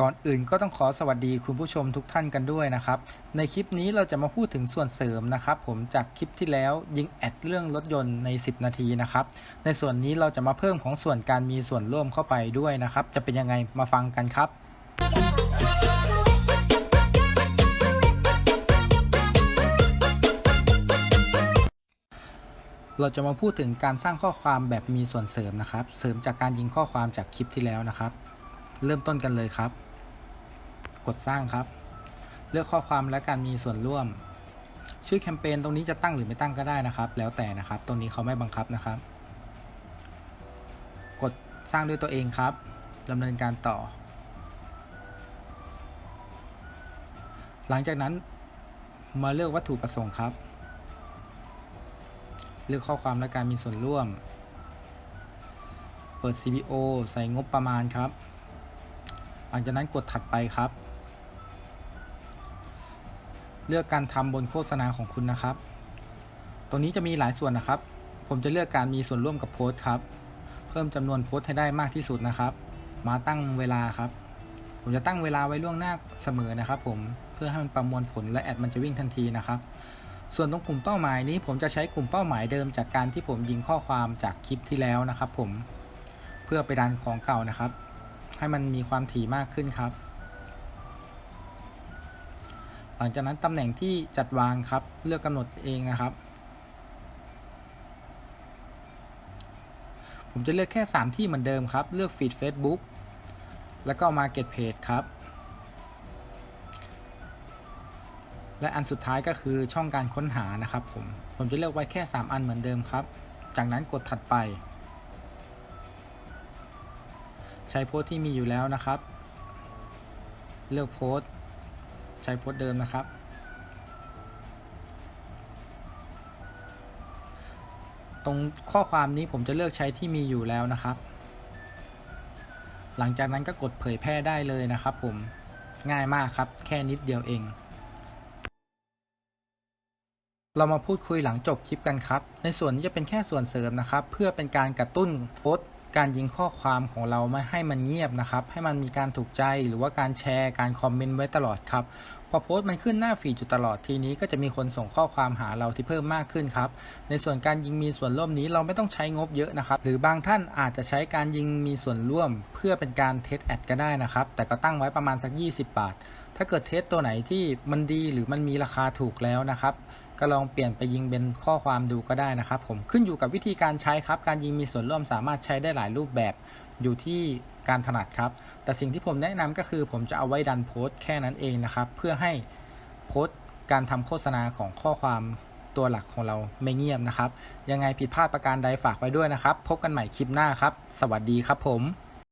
ก่อนอื่นก็ต้องขอสวัสดีคุณผู้ชมทุกท่านกันด้วยนะครับ ในคลิปนี้เราจะมาพูดถึงส่วนเสริมนะครับ ผมจากคลิปที่แล้วยิงแอดเรื่องรถยนต์ใน 10 นาทีนะครับ ในส่วนนี้เราจะมาเพิ่มของส่วนการมีส่วนร่วมเข้าไปด้วยนะครับ จะเป็นยังไงมาฟังกันครับเราจะมาพูดถึงการสร้างข้อความแบบมีส่วนเสริมนะครับ เสริมจากการยิงข้อความจากคลิปที่แล้วนะครับ เริ่มต้นกันเลยครับ กดสร้างครับ เลือกข้อความและการมีส่วนร่วม ชื่อแคมเปญตรงนี้จะตั้งหรือไม่ตั้งก็ได้นะครับ แล้วแต่นะครับ ตรงนี้เขาไม่บังคับนะครับ กดสร้างด้วยตัวเองครับดำเนินการต่อ หลังจากนั้นมาเลือกวัตถุประสงค์ครับ เลือกข้อความและการมีส่วนร่วม เปิด CBO ใส่งบประมาณครับ หลังจากนั้นกดถัดไปครับ เลือกการทำบนโฆษณาของคุณนะครับ ตรงนี้จะมีหลายส่วนนะครับ ผมจะเลือกการมีส่วนร่วมกับโพสต์ครับ เพิ่มจำนวนโพสต์ให้ได้มากที่สุดนะครับ มาตั้งเวลาครับ ผมจะตั้งเวลาไว้ล่วงหน้าเสมอนะครับ ผมเพื่อให้มันประมวลผลและแอดมันจะวิ่งทันทีนะครับ ส่วนตรงกลุ่มเป้าหมายนี้ ผมจะใช้กลุ่มเป้าหมายเดิมจากการที่ผมยิงข้อความจากคลิปที่แล้วนะครับ ผมเพื่อไปดันของเก่านะครับ ให้มันมีความถี่มากขึ้นครับ หลังจากนั้นตำแหน่งที่จัดวางครับ เลือกกำหนดเองนะครับ ผมจะเลือกแค่ 3 ที่เหมือนเดิมครับ เลือกฟีด Facebook แล้วก็ Market Page ครับ และอันสุดท้ายก็คือช่องการค้นหานะครับผม ผมจะเลือกไว้แค่ 3 อันเหมือนเดิมครับ จากนั้นกดถัดไป ใช้โพสต์ที่มีอยู่แล้วนะครับ เลือกโพสต์ ใช้โพสเดิมนะครับ ตรงข้อความนี้ผมจะเลือกใช้ที่มีอยู่แล้วนะครับ หลังจากนั้นก็กดเผยแพร่ได้เลยนะครับผมง่ายมากครับ แค่นิดเดียวเอง เรามาพูดคุยหลังจบคลิปกันครับ ในส่วนนี้จะเป็นแค่ส่วนเสริมนะครับ เพื่อเป็นการกระตุ้นโพสต์ การยิงข้อความของเราไม่ให้มันเงียบนะครับ ให้มันมีการถูกใจหรือว่าการแชร์ การคอมเมนต์ไว้ตลอดครับ พอโพสต์มันขึ้นหน้าฟีดอยู่ตลอดทีนี้ ก็จะมีคนส่งข้อความหาเราที่เพิ่มมากขึ้นครับ ในส่วนการยิงมีส่วนร่วมนี้เราไม่ต้องใช้งบเยอะนะครับ หรือบางท่านอาจจะใช้การยิงมีส่วนร่วม เพื่อเป็นการเทสแอดก็ได้นะครับ แต่ก็ตั้งไว้ประมาณสัก 20 บาท ถ้าเกิดเทสตัวไหนที่มันดีหรือมันมีราคาถูกแล้วนะครับ ก็ลองเปลี่ยนไปยิงเป็นข้อความดูก็ได้นะครับ ผมขึ้นอยู่กับวิธีการใช้ครับ การยิงมีส่วนร่วมสามารถใช้ได้หลายรูปแบบอยู่ที่การถนัดครับ แต่สิ่งที่ผมแนะนำก็คือผมจะเอาไว้ดันโพสต์แค่นั้นเองนะครับ เพื่อให้โพสต์การทำโฆษณาของข้อความตัวหลักของเราไม่เงียบนะครับ ยังไงผิดพลาดประการใดฝากไว้ด้วยนะครับ พบกันใหม่คลิปหน้าครับ สวัสดีครับผม